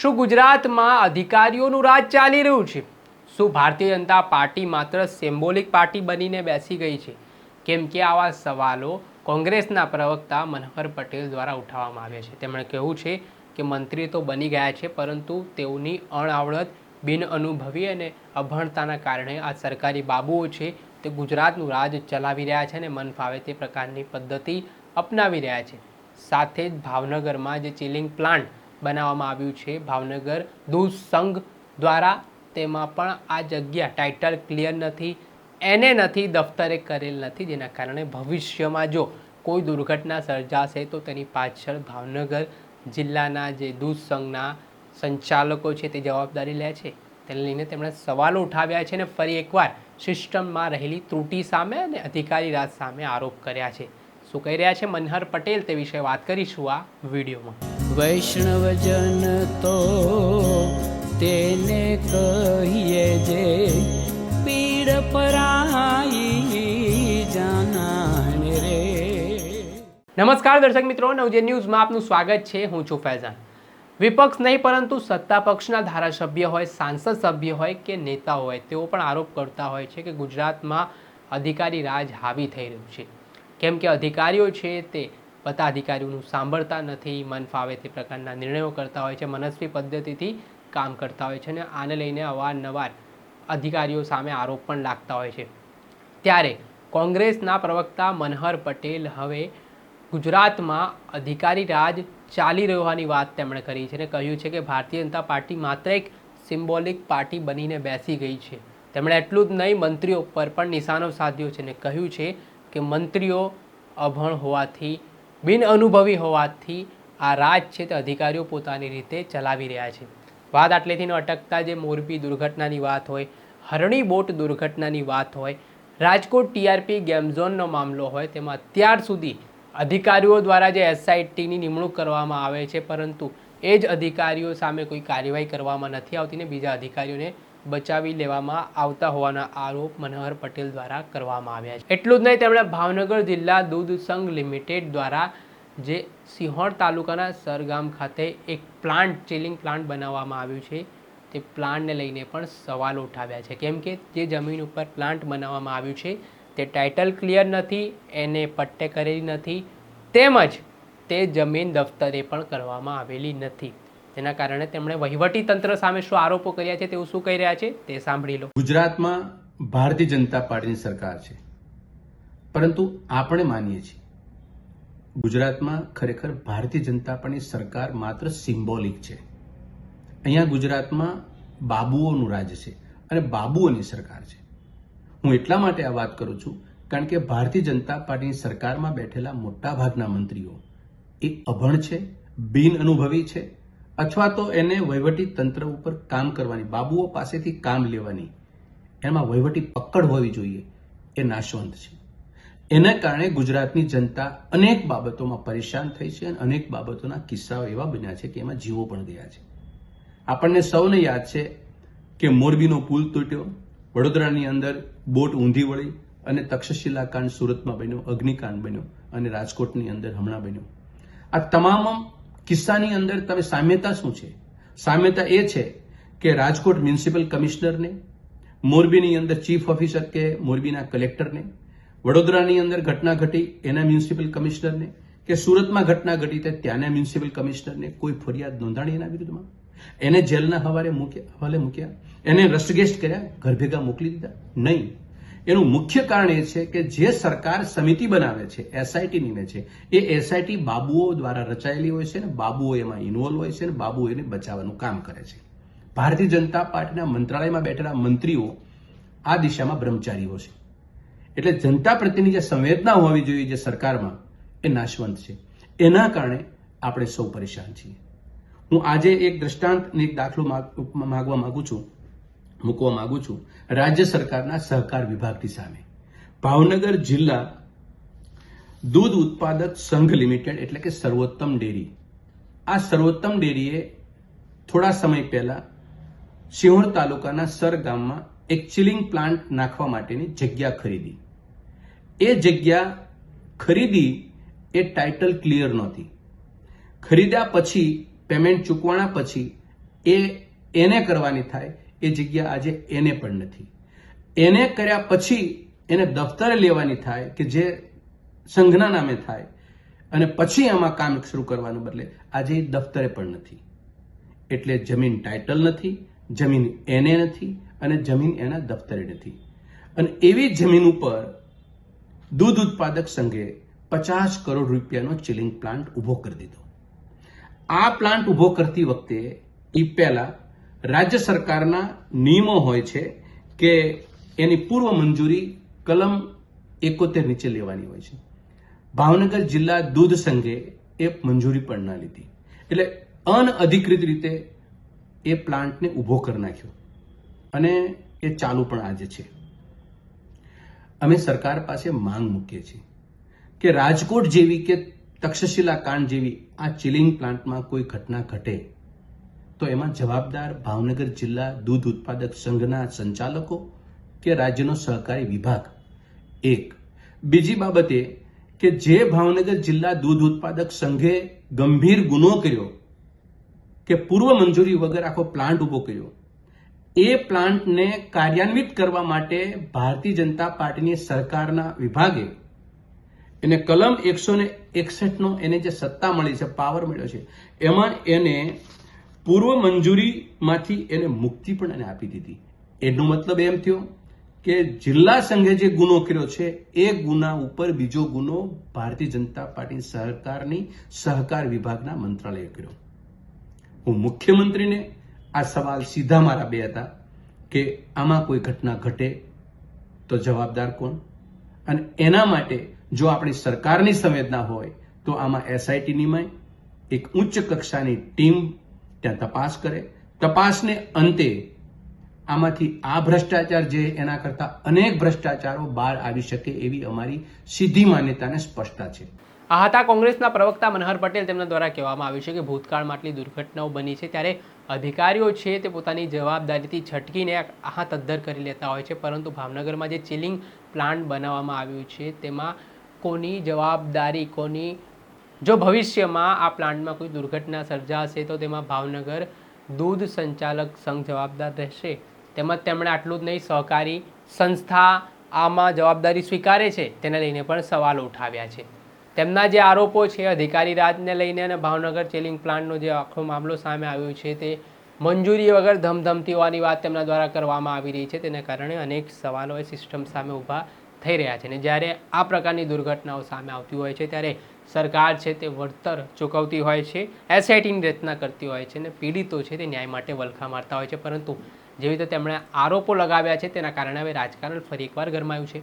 શું ગુજરાતમાં અધિકારીઓનું રાજ ચાલી રહ્યું છે? શું ભારતીય જનતા પાર્ટી માત્ર સિમ્બોલિક પાર્ટી બનીને બેસી ગઈ છે? કેમ કે આવા સવાલો કોંગ્રેસના પ્રવક્તા મનોહર પટેલ દ્વારા ઉઠાવવામાં આવ્યા છે. તેમણે કહ્યું છે કે મંત્રી તો બની ગયા છે, પરંતુ તેઓની અણઆવડત, બિનઅનુભવી અને અભણતાના કારણે આ સરકારી બાબુઓ છે તે ગુજરાતનું રાજ ચલાવી રહ્યા છે અને મન ફાવે તે પ્રકારની પદ્ધતિ અપનાવી રહ્યા છે. સાથે જ ભાવનગરમાં જે ચિલિંગ પ્લાન્ટ બનાવવામાં આવ્યું છે. ભાવનગર દૂધ સંઘ દ્વારા તેમાં પણ આ જગ્યા ટાઇટલ ક્લિયર નથી. એને નથી, દફતરે કરેલ નથી. જેના કારણે ભવિષ્યમાં જો કોઈ દુર્ઘટના સર્જાશે તો તેની પાછળ ભાવનગર જિલ્લાના જે દૂધ સંઘના સંચાલકો છે તે જવાબદારી લે છે. તેને લઈને તેમણે સવાલો ઉઠાવ્યા છે અને ફરી એકવાર સિસ્ટમમાં રહેલી ત્રુટિ સામે અને અધિકારી રાજ સામે આરોપ કર્યા છે. શું કહી રહ્યા છે મનહર પટેલ તે વિશે વાત કરીશું આ વિડીયોમાં. વૈષ્ણવજન તો તેને કહીએ જે પીડ પરાઈ જાનાને રે. નમસ્કાર દર્શક મિત્રો, નવજે ન્યૂઝમાં આપનું સ્વાગત છે. હું છું ફૈઝાન. વિપક્ષ નહીં, પરંતુ સત્તા પક્ષના ધારાસભ્ય હોય, સાંસદ સભ્ય હોય કે નેતા હોય, તેઓ પણ આરોપ કરતા હોય છે કે ગુજરાતમાં અધિકારી રાજ હાવી થઈ રહ્યું છે. કેમ કે અધિકારીઓ છે તે બધા અધિકારીઓનું સાંભળતા નથી, મન ફાવે તે પ્રકારના નિર્ણયો કરતા હોય છે, મનસ્વી પદ્ધતિથી કામ કરતા હોય છે અને આને લઈને અવારનવાર અધિકારીઓ સામે આરોપ પણ લાગતા હોય છે. ત્યારે કોંગ્રેસના પ્રવક્તા મનહર પટેલ હવે ગુજરાતમાં અધિકારી રાજ ચાલી રહ્યો વાત તેમણે કરી છે અને કહ્યું છે કે ભારતીય જનતા પાર્ટી માત્ર એક સિમ્બોલિક પાર્ટી બનીને બેસી ગઈ છે. તેમણે એટલું જ નહીં, મંત્રીઓ પર પણ નિશાનો સાધ્યો છે અને કહ્યું છે કે મંત્રીઓ અભણ હોવાથી બિન અનુભવી હોવાથી આ રાજ છે તે અધિકારીઓ પોતાની રીતે ચલાવી રહ્યા છે. વાત આટલેથી ન અટકતા જે મોરબી દુર્ઘટનાની વાત હોય, હરણી બોટ દુર્ઘટનાની વાત હોય, રાજકોટ ટીઆરપી ગેમ ઝોનનો મામલો હોય, તેમાં અત્યાર સુધી અધિકારીઓ દ્વારા જે એસઆઈટીની નિમણૂક કરવામાં આવે છે, પરંતુ એ જ અધિકારીઓ સામે કોઈ કાર્યવાહી કરવામાં નથી આવતી ને બીજા અધિકારીઓને બચાવી લેવામાં આવતા હોવાના આરોપ મનોહર પટેલ દ્વારા કરવામાં આવ્યા છે. એટલું જ નહીં, તેમણે ભાવનગર જિલ્લા દૂધ સંઘ લિમિટેડ દ્વારા જે સિંહોર તાલુકાના સરગામ ખાતે એક પ્લાન્ટ ચિલિંગ પ્લાન્ટ બનાવવામાં આવ્યું છે. તે પ્લાન્ટને લઈને પણ સવાલો ઉઠાવ્યા છે. કેમ કે જે જમીન ઉપર પ્લાન્ટ બનાવવામાં આવ્યું છે, તે ટાઇટલ ક્લિયર નથી, એને પટ્ટે કરેલી નથી, તેમજ તે જમીન દફતરે પણ કરવામાં આવેલી નથી. તેના કારણે તેમણે વહીવટી તંત્ર સામે શું આરોપો કર્યા છે તેવું શું કહી રહ્યા છે, તે સાંભળી લો. ગુજરાતમાં ભારતીય જનતા પાર્ટીની સરકાર છે. પરંતુ આપણે માનીએ છીએ ગુજરાતમાં ખરેખર ભારતીય જનતા પાર્ટીની સરકાર માત્ર સિમ્બોલિક છે. અહીંયા ગુજરાતમાં બાબુઓનું રાજ છે અને બાબુઓની સરકાર છે. હું એટલા માટે આ વાત કરું છું કારણ કે ભારતીય જનતા પાર્ટીની સરકારમાં બેઠેલા મોટાભાગના મંત્રીઓ એ અભણ છે, બિન અનુભવી છે, અથવા તો એને વહીવટી તંત્ર ઉપર કામ કરવાની, બાબુઓ પાસેથી કામ લેવાની, એમાં વહીવટી પકડ હોવી જોઈએ એ નાશવંત છે. એના કારણે ગુજરાતની જનતા અનેક બાબતોમાં પરેશાન થઈ છે અને અનેક બાબતોના કિસ્સાઓ એવા બન્યા છે કે એમાં જીવો પણ ગયા છે. આપણને સૌને યાદ છે કે મોરબીનો પુલ તૂટ્યો, વડોદરાની અંદર બોટ ઊંધી વળી અને તક્ષશિલા કાંડ સુરતમાં બન્યો, અગ્નિકાંડ બન્યો અને રાજકોટની અંદર હમણાં બન્યો. આ તમામ કિસ્સાની અંદર તમે સામ્યતા શું છે? સામ્યતા એ છે કે રાજકોટ મ્યુનિસિપલ કમિશનરને, મોરબીની અંદર ચીફ ઓફિસર કે મોરબીના કલેક્ટરને વડોદરાની અંદર ઘટના ઘટી એના મ્યુનિસિપલ કમિશનરને કે સુરતમાં ઘટના ઘટી તે ત્યાંના મ્યુનિસિપલ કમિશનરને કોઈ ફરિયાદ નોંધાણી એના વિરુદ્ધમાં? એને જેલના હવાલે મૂક્યા હવાલે મૂક્યા. એને રસ્ટગેસ્ટ કર્યા, ઘર ભેગા મોકલી દીધા. નહીં. એનું મુખ્ય કારણ એ છે કે જે સરકાર સમિતિ બનાવે છે એસઆઈટી નીમે છે, એ એસઆઈટી બાબુઓ દ્વારા રચાયેલી હોય છે ને બાબુઓ એમાં ઇન્વોલ્વ હોય છે ને બાબુઓ એને બચાવવાનું કામ કરે છે. ભારતીય જનતા પાર્ટીના મંત્રાલયમાં બેઠેલા મંત્રીઓ આ દિશામાં બ્રહ્મચારીઓ છે. એટલે જનતા પ્રત્યેની જે સંવેદના હોવી જોઈએ જે સરકારમાં, એ નાશવંત છે. એના કારણે આપણે સૌ પરેશાન છીએ. હું આજે એક દ્રષ્ટાંત અને એક દાખલો માગ- માગવા માંગુ છું, મૂકવા માંગુ છું, રાજ્ય સરકારના સહકાર વિભાગની સામે. ભાવનગર જિલ્લા દૂધ ઉત્પાદક સંઘ લિમિટેડ એટલે કે સર્વોત્તમ ડેરી. આ સર્વોત્તમ ડેરીએ થોડા સમય પહેલા સિંહોર તાલુકાના સર ગામમાં એક ચિલિંગ પ્લાન્ટ નાખવા માટેની જગ્યા ખરીદી. એ જગ્યા ખરીદી એ ટાઇટલ ક્લિયર નહોતી. ખરીદ્યા પછી પેમેન્ટ ચૂકવાણા પછી એ એને કરવાની થાય, એ જગ્યા આજે એને પણ નથી. એને કર્યા પછી એને દફતરે લેવાની થાય કે જે સંઘના નામે થાય અને પછી આમાં કામ શરૂ કરવાનું બદલે આજે એ દફતરે પણ નથી. એટલે જમીન ટાઇટલ નથી, જમીન એને નથી અને જમીન એના દફતરે નથી. અને એવી જમીન ઉપર દૂધ ઉત્પાદક સંઘે પચાસ કરોડ રૂપિયાનો ચિલિંગ પ્લાન્ટ ઊભો કરી દીધો. આ પ્લાન્ટ ઊભો કરતી વખતે એ પહેલા રાજ્ય સરકારના નિયમો હોય છે કે એની પૂર્વ મંજૂરી કલમ એકોતેર નીચે લેવાની હોય છે. ભાવનગર જિલ્લા દૂધ સંઘે એ મંજૂરી પણ ના લીધી. એટલે અનઅધિકૃત રીતે એ પ્લાન્ટને ઊભો કરી નાખ્યો. અને એ ચાલુ પણ આજે છે. અમે સરકાર પાસે માંગ મૂકીએ છીએ કે રાજકોટ જેવી કે તક્ષશિલા કાંડ જેવી આ ચિલિંગ પ્લાન્ટમાં કોઈ ઘટના ઘટે, તો એમાં જવાબદાર ભાવનગર જિલ્લા દૂધ ઉત્પાદક સંઘના સંચાલકો કે રાજ્યનો સહકારી વિભાગ? એક. બીજી બાબતે કે જે ભાવનગર જિલ્લા દૂધ ઉત્પાદક સંઘે ગંભીર ગુનો કર્યો કે પૂર્વ મંજૂરી વગર આખો પ્લાન્ટ ઊભો કર્યો એ પ્લાન્ટને કાર્યાન્વિત કરવા માટે ભારતીય જનતા પાર્ટીની સરકારના વિભાગે એને કલમ એકસો ને એકસઠનો એને જે સત્તા મળી છે પાવર મળ્યો છે, એમાં એને પૂર્વ મંજૂરીમાંથી એને મુક્તિ પણ એને આપી દીધી. એનો મતલબ એમ થયો કે જિલ્લા સંઘે જે ગુનો કર્યો છે, એ ગુના ઉપર બીજો ગુનો ભારતીય જનતા પાર્ટી સરકારની સહકાર વિભાગના મંત્રાલયે કર્યો. હું મુખ્યમંત્રીને આ સવાલ સીધા મારા બે હતા કે આમાં કોઈ ઘટના ઘટે તો જવાબદાર કોણ? અને એના માટે જો આપણી સરકારની સંવેદના હોય તો આમાં એસઆઈટી નિમાય, એક ઉચ્ચ કક્ષાની ટીમ ત્યાં તપાસ કરે. તપાસને અંતે આમાંથી આ ભ્રષ્ટાચાર જે એના કરતા અનેક ભ્રષ્ટાચારો બહાર આવી શકે એવી અમારી સીધી માન્યતાને સ્પષ્ટતા છે. આ હતા કોંગ્રેસના પ્રવક્તા મનહર પટેલ. તેમના દ્વારા કહેવામાં આવ્યું છે કે ભૂતકાળમાં આટલી દુર્ઘટનાઓ બની છે ત્યારે અધિકારીઓ છે તે પોતાની જવાબદારીથી છટકીને આ અદ્ધર કરી લેતા હોય છે, પરંતુ ભાવનગરમાં જે ચિલિંગ પ્લાન્ટ બનાવવામાં આવ્યું છે, તેમાં કોની જવાબદારી, કોની, જો ભવિષ્યમાં આ પ્લાન્ટમાં કોઈ દુર્ઘટના સર્જાશે, તો તેમાં ભાવનગર દૂધ સંચાલક સંઘ જવાબદાર રહેશે. તેમજ તેમણે આટલું જ નહીં, સહકારી સંસ્થા આમાં જવાબદારી સ્વીકારે છે. તેને લઈને પણ સવાલો ઉઠાવ્યા છે. તેમના જે આરોપો છે, અધિકારી રાજને લઈને અને ભાવનગર ચેલિંગ પ્લાન્ટનો જે આખો મામલો સામે આવ્યો છે, તે મંજૂરી વગર ધમધમતી હોવાની વાત તેમના દ્વારા કરવામાં આવી રહી છે. તેના કારણે અનેક સવાલો એ સિસ્ટમ સામે ઊભા થઈ રહ્યા છે અને જ્યારે આ પ્રકારની દુર્ઘટનાઓ સામે આવતી હોય છે, ત્યારે સરકાર છે તે વળતર ચૂકવતી હોય છે, એસઆઈટીની રચના કરતી હોય છે અને પીડિતો છે તે ન્યાય માટે વલખા મારતા હોય છે. પરંતુ જેવી રીતે તેમણે આરોપો લગાવ્યા છે, તેના કારણે હવે રાજકારણ ફરી એકવાર ગરમાયું છે.